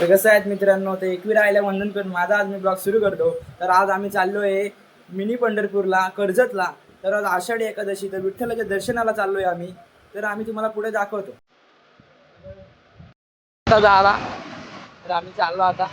तर कसं आहेत मित्रांनो ते एकवीर आयला वंदन करून माझा आज मी ब्लॉग सुरू करतो. तर आज आम्ही चाललो आहे मिनी पंढरपूरला कर्जतला. तर आज आषाढी एकादशी तर विठ्ठलाच्या दर्शनाला चाललो आहे आम्ही. तर आम्ही तुम्हाला पुढे दाखवतो. आता झाला तर आम्ही चाललो आता.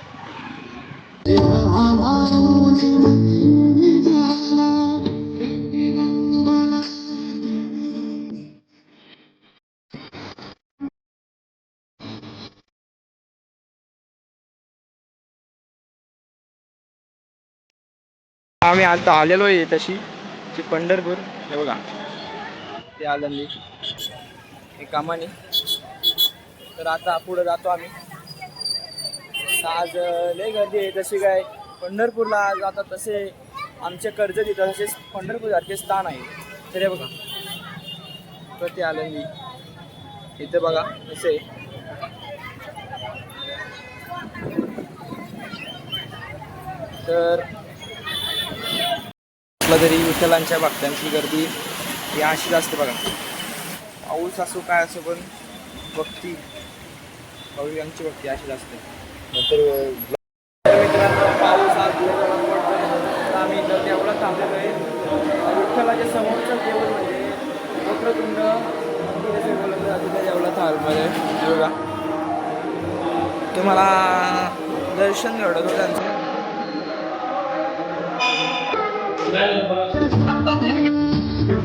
आम्ही आता आलेलो आहे तशी ती पंढरपूर हे बघा. ते आलंदी हे कामाने. तर आता पुढं जातो आम्ही. आज लय गर्दी आहे तशी काय पंढरपूरला आज आता तसे आमचे कर्ज तिथं तसेच पंढरपूर सारखे स्थान आहे. तर हे बघा. तर ते आलंदी इथं बघा तसे तर आपलं तरी विठ्ठलांच्या भक्तांची गर्दी ही अशीच असते बघा. पाऊस असो काय असो पण भक्ती भाविकांची भक्ती अशीच असते. तर मित्रांनो पाऊस आज. तर आम्ही इथं देवळात थांबलेलो आहे. विठ्ठलाच्या समोरचं देऊळ म्हणजे वक्रतुंड. देवळात हॉलमध्ये हे बघा. तुम्हाला दर्शन घडवतो त्यांचं.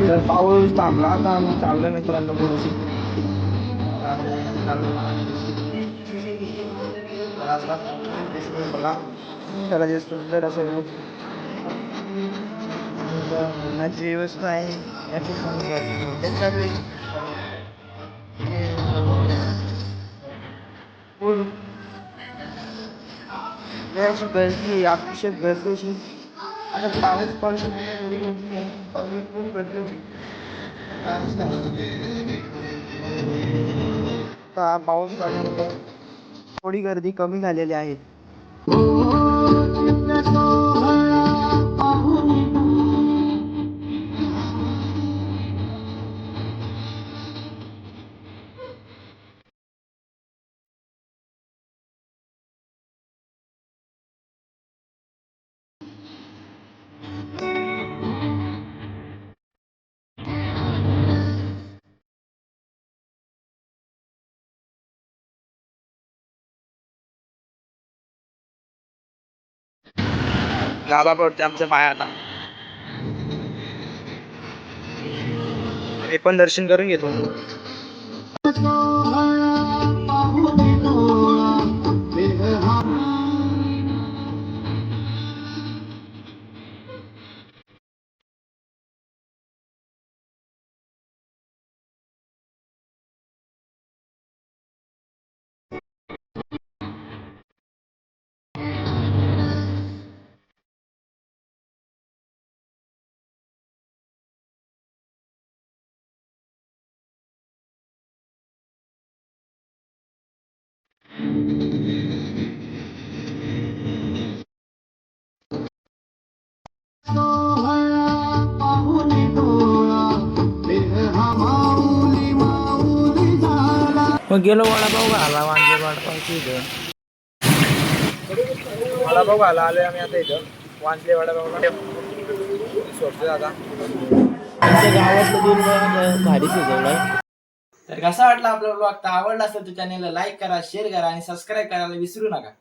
तर पाऊस थांबला आता आम्ही चाललो मित्रांनो थोडीशी बघा त्याला जे सुंदर असं जी वस्तू आहे या ठिकाणी गर्दी अतिशय गर्दीशी आता पाऊस पडतो पाऊस पडल्यामुळे थोडी गर्दी कमी झालेली आहे. गाभा पडते आमच्या पायाला हे पण दर्शन करून घेतो. मग गेलो वडापाव घाला वांगे वडापावची इथं. वडापाव घाला आलोय आम्ही आता इथं. वांजले वडापावला सोडतो आता. गावातलं दूध भारी शिजवलंय. तर कसा वाटला आपला ब्लॉग तर आवडला असेल तर चॅनेलला लाईक करा शेअर करा आणि सबस्क्राईब करायला विसरू नका.